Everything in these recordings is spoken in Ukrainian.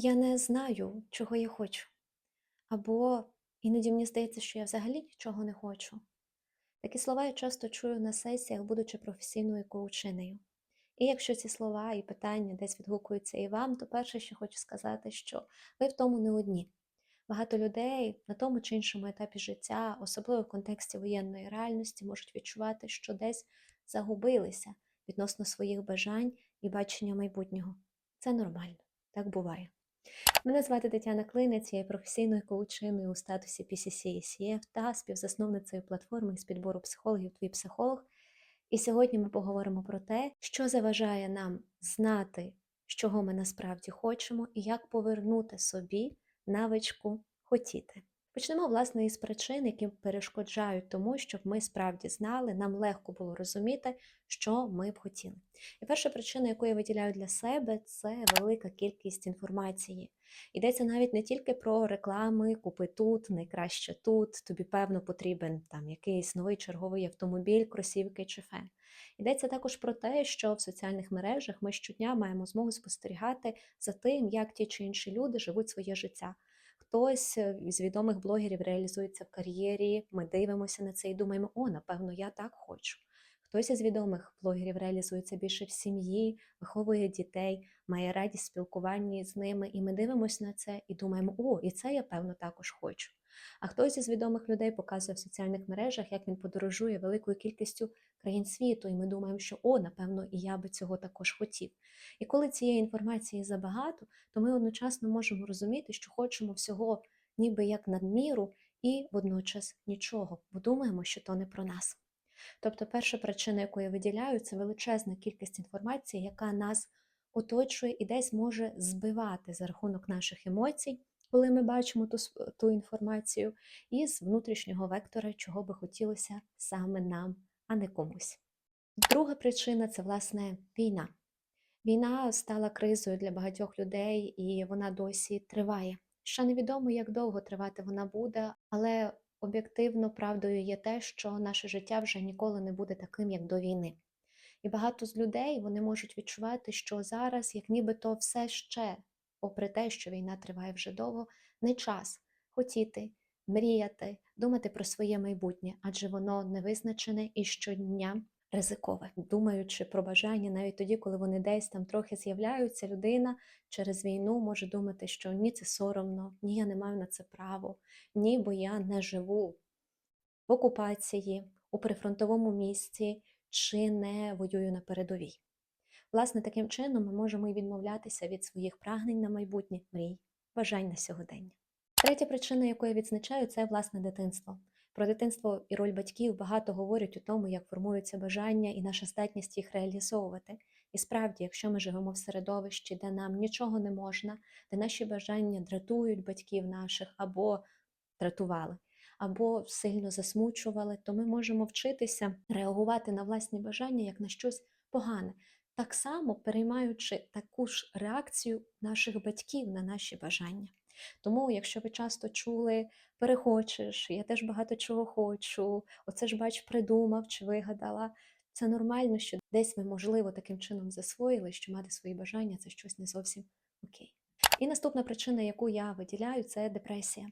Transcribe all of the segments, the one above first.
я не знаю, чого я хочу. Або іноді мені здається, що я взагалі нічого не хочу. Такі слова я часто чую на сесіях, будучи професійною коучинею. І якщо ці слова і питання десь відгукуються і вам, то перше, що хочу сказати, що ви в тому не одні. Багато людей на тому чи іншому етапі життя, особливо в контексті воєнної реальності, можуть відчувати, що десь загубилися відносно своїх бажань і бачення майбутнього. Це нормально, так буває. Мене звати Тетяна Клинець, я є професійною коучиною у статусі PCC ECF та співзасновницею платформи з підбору психологів Твій психолог. І сьогодні ми поговоримо про те, що заважає нам знати, чого ми насправді хочемо, і як повернути собі навичку хотіти. Почнемо, власне, із причин, які перешкоджають тому, щоб ми справді знали, нам легко було розуміти, що ми б хотіли. І перша причина, яку я виділяю для себе, це велика кількість інформації. Йдеться навіть не тільки про реклами, купи тут, найкраще тут, тобі, певно, потрібен там якийсь новий черговий автомобіль, кросівки чи фен. Йдеться також про те, що в соціальних мережах ми щодня маємо змогу спостерігати за тим, як ті чи інші люди живуть своє життя. Хтось е, з відомих блогерів реалізується в кар'єрі, ми дивимося на це і думаємо, о, напевно, я так хочу. Хтось із відомих блогерів реалізується більше в сім'ї, виховує дітей, має радість в спілкуванні з ними, і ми дивимося на це і думаємо, о, і це я певно також хочу. А хтось із відомих людей показує в соціальних мережах, як він подорожує великою кількістю країн світу, і ми думаємо, що о, напевно, і я би цього також хотів. І коли цієї інформації забагато, то ми одночасно можемо розуміти, що хочемо всього ніби як надміру, і водночас нічого, бо думаємо, що то не про нас. Тобто, перша причина, яку я виділяю, це величезна кількість інформації, яка нас оточує і десь може збивати за рахунок наших емоцій, коли ми бачимо ту, ту інформацію, і з внутрішнього вектора, чого би хотілося саме нам, а не комусь. Друга причина це власне війна. Війна стала кризою для багатьох людей, і вона досі триває. Ще невідомо, як довго тривати вона буде, але об'єктивно правдою є те, що наше життя вже ніколи не буде таким, як до війни. І багато з людей вони можуть відчувати, що зараз, як нібито все ще, попри те, що війна триває вже довго, не час хотіти, мріяти, думати про своє майбутнє, адже воно невизначене і щодня ризикове, думаючи про бажання, навіть тоді, коли вони десь там трохи з'являються, людина через війну може думати, що ні, це соромно, ні, я не маю на це право, ні, бо я не живу в окупації, у прифронтовому місці чи не воюю на передовій. Власне, таким чином ми можемо і відмовлятися від своїх прагнень на майбутнє, мрій, бажань на сьогодення. Третя причина, яку я відзначаю, це власне дитинство. Про дитинство і роль батьків багато говорять у тому, як формуються бажання і наша здатність їх реалізовувати. І справді, якщо ми живемо в середовищі, де нам нічого не можна, де наші бажання дратують батьків наших або дратували, або сильно засмучували, то ми можемо вчитися реагувати на власні бажання як на щось погане, так само переймаючи таку ж реакцію наших батьків на наші бажання. Тому, якщо ви часто чули перехочеш, я теж багато чого хочу, оце ж бач, придумав чи вигадала. Це нормально, що десь ви, можливо, таким чином засвоїли, що мати свої бажання це щось не зовсім окей. І наступна причина, яку я виділяю, це депресія.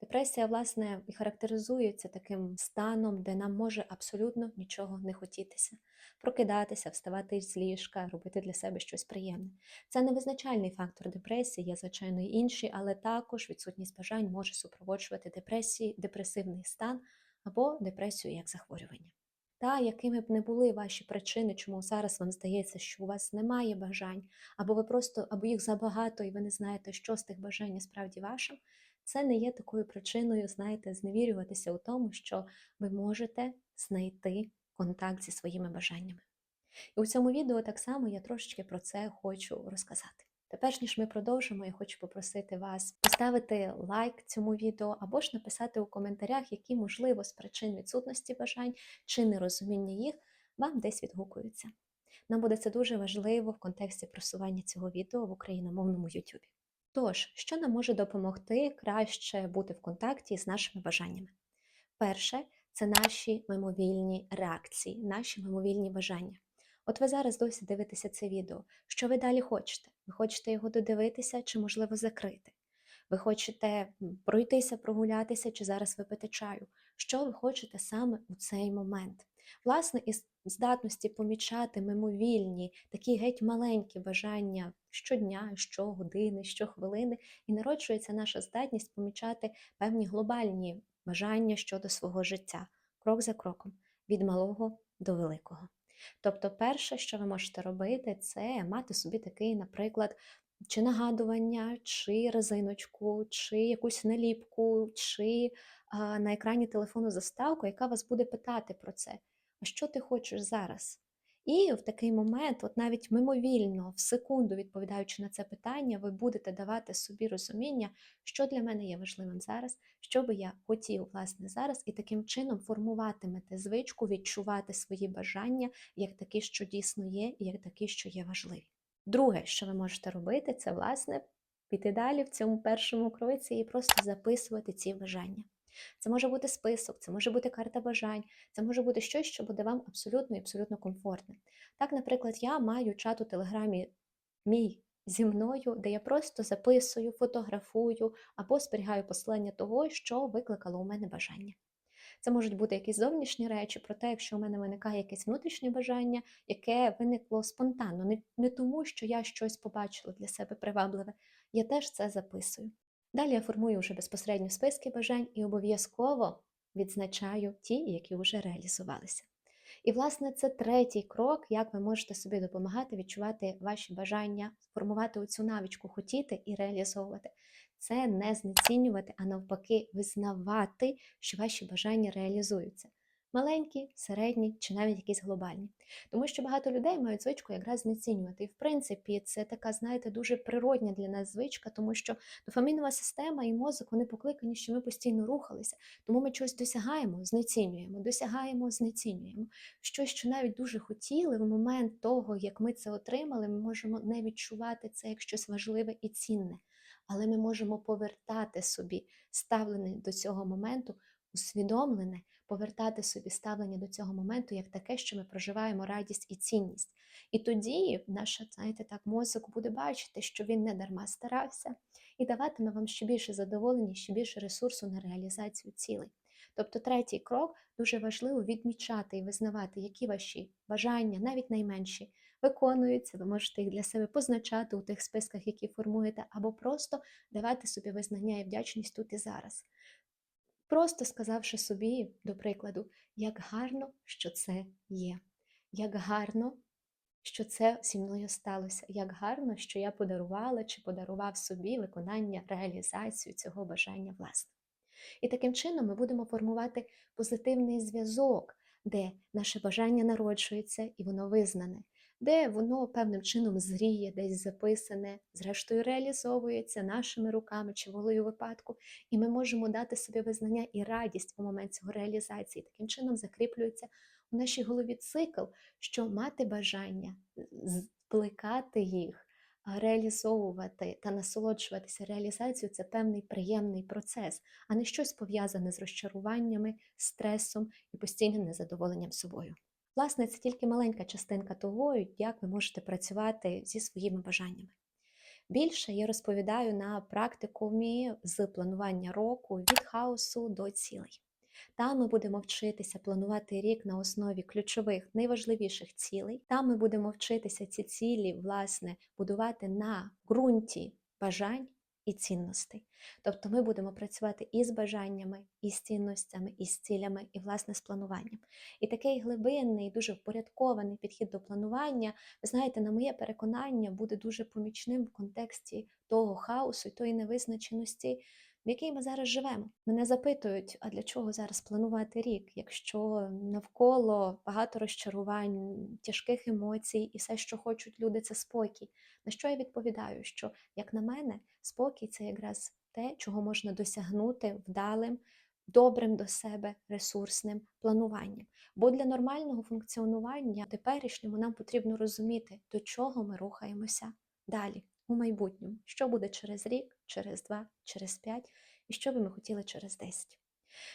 Депресія, власне, і характеризується таким станом, де нам може абсолютно нічого не хотітися. Прокидатися, вставати з ліжка, робити для себе щось приємне. Це не визначальний фактор депресії, є, звичайно, і інші, але також відсутність бажань може супроводжувати депресії, депресивний стан або депресію як захворювання. Та якими б не були ваші причини, чому зараз вам здається, що у вас немає бажань, або ви просто або їх забагато, і ви не знаєте, що з тих бажань справді вашим, це не є такою причиною, знаєте, зневірюватися у тому, що ви можете знайти контакт зі своїми бажаннями. І у цьому відео так само я трошечки про це хочу розказати. Тепер, ніж ми продовжимо, я хочу попросити вас поставити лайк цьому відео або ж написати у коментарях, які, можливо, з причин відсутності бажань чи нерозуміння їх вам десь відгукуються. Нам буде це дуже важливо в контексті просування цього відео в україномовному YouTube. Тож, що нам може допомогти краще бути в контакті з нашими бажаннями? Перше, це наші мимовільні реакції, наші мимовільні бажання. От ви зараз досі дивитеся це відео. Що ви далі хочете? Ви хочете його додивитися чи, можливо, закрити? Ви хочете пройтися, прогулятися чи зараз випити чаю? Що ви хочете саме у цей момент? Власне, із здатності помічати мимовільні, такі геть маленькі бажання щодня, щогодини, щохвилини, і народжується наша здатність помічати певні глобальні бажання щодо свого життя, крок за кроком, від малого до великого. Тобто, перше, що ви можете робити, це мати собі такий, наприклад, чи нагадування, чи резиночку, чи якусь наліпку, чи а, на екрані телефону заставку, яка вас буде питати про це. А що ти хочеш зараз? І в такий момент, от навіть мимовільно, в секунду відповідаючи на це питання, ви будете давати собі розуміння, що для мене є важливим зараз, що би я хотів власне зараз, і таким чином формуватимете звичку відчувати свої бажання як такі, що дійсно є, і як такі, що є важливі. Друге, що ви можете робити, це власне піти далі в цьому першому кроці і просто записувати ці бажання. Це може бути список, це може бути карта бажань, це може бути щось, що буде вам абсолютно і абсолютно комфортне. Так, наприклад, я маю чат у Телеграмі мій зі мною, де я просто записую, фотографую або зберігаю посилання того, що викликало у мене бажання. Це можуть бути якісь зовнішні речі, проте, якщо у мене виникає якесь внутрішнє бажання, яке виникло спонтанно, не, не тому, що я щось побачила для себе привабливе, я теж це записую. Далі я формую вже безпосередньо списки бажань і обов'язково відзначаю ті, які вже реалізувалися. І, власне, це третій крок, як ви можете собі допомагати відчувати ваші бажання, формувати оцю навичку хотіти і реалізовувати. Це не знецінювати, а навпаки, визнавати, що ваші бажання реалізуються. Маленькі, середні чи навіть якісь глобальні. Тому що багато людей мають звичку якраз знецінювати. І в принципі, це така, знаєте, дуже природня для нас звичка, тому що дофамінова система і мозок вони покликані, що ми постійно рухалися. Тому ми щось досягаємо, знецінюємо, досягаємо, знецінюємо. Щось, що навіть дуже хотіли, в момент того, як ми це отримали, ми можемо не відчувати це як щось важливе і цінне. Але ми можемо повертати собі ставлене до цього моменту усвідомлене, повертати собі ставлення до цього моменту як таке, що ми проживаємо радість і цінність. І тоді наш, знаєте, так, мозок буде бачити, що він не дарма старався, і даватиме вам ще більше задоволення, ще більше ресурсу на реалізацію цілей. Тобто, третій крок дуже важливо відмічати і визнавати, які ваші бажання, навіть найменші, виконуються. Ви можете їх для себе позначати у тих списках, які формуєте, або просто давати собі визнання і вдячність тут і зараз. Просто сказавши собі, до прикладу, як гарно, що це є, як гарно, що це зі мною сталося, як гарно, що я подарувала чи подарував собі виконання, реалізацію цього бажання власне. І таким чином ми будемо формувати позитивний зв'язок, де наше бажання народжується і воно визнане, де воно певним чином зріє, десь записане, зрештою реалізовується нашими руками чи волею випадку, і ми можемо дати собі визнання і радість у момент цього реалізації. Таким чином закріплюється у нашій голові цикл, що мати бажання, плекати їх, реалізовувати та насолоджуватися реалізацією це певний приємний процес, а не щось пов'язане з розчаруваннями, стресом і постійним незадоволенням собою. Власне, це тільки маленька частинка того, як ви можете працювати зі своїми бажаннями. Більше я розповідаю на практикумі з планування року від хаосу до цілей. Там ми будемо вчитися планувати рік на основі ключових найважливіших цілей. Там ми будемо вчитися ці цілі, власне, будувати на ґрунті бажань і цінностей. Тобто ми будемо працювати і з бажаннями, і з цінностями, і з цілями, і власне з плануванням. І такий глибинний, дуже впорядкований підхід до планування, ви знаєте, на моє переконання, буде дуже помічним в контексті того хаосу і тої невизначеності, в якій ми зараз живемо. Мене запитують, а для чого зараз планувати рік, якщо навколо багато розчарувань, тяжких емоцій, і все, що хочуть люди, це спокій. На що я відповідаю? Що, як на мене, спокій це якраз те, чого можна досягнути вдалим, добрим до себе ресурсним плануванням. Бо для нормального функціонування теперішньому нам потрібно розуміти, до чого ми рухаємося далі у майбутньому, що буде через рік, через два, через п'ять, і що би ми хотіли через десять.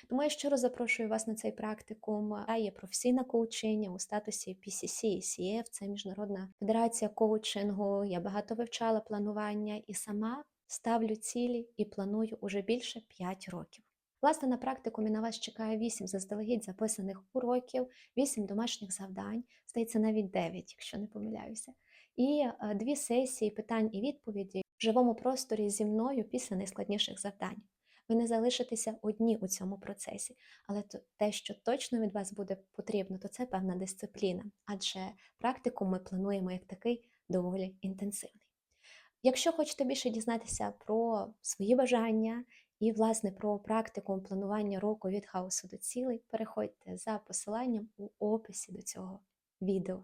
Тому я щиро запрошую вас на цей практикум. Я є професійна коучиня у статусі PCC CF, це Міжнародна федерація коучингу. Я багато вивчала планування і сама ставлю цілі і планую уже більше 5 років. Власне, на практикумі на вас чекає 8 заздалегідь записаних уроків, 8 домашніх завдань, здається, навіть 9, якщо не помиляюся, і е, дві сесії питань і відповіді в живому просторі зі мною після найскладніших завдань. Ви не залишитеся одні у цьому процесі, але те, що точно від вас буде потрібно, то це певна дисципліна, адже практику ми плануємо як такий доволі інтенсивний. Якщо хочете більше дізнатися про свої бажання і, власне, про практику планування року від хаосу до цілей, переходьте за посиланням у описі до цього відео.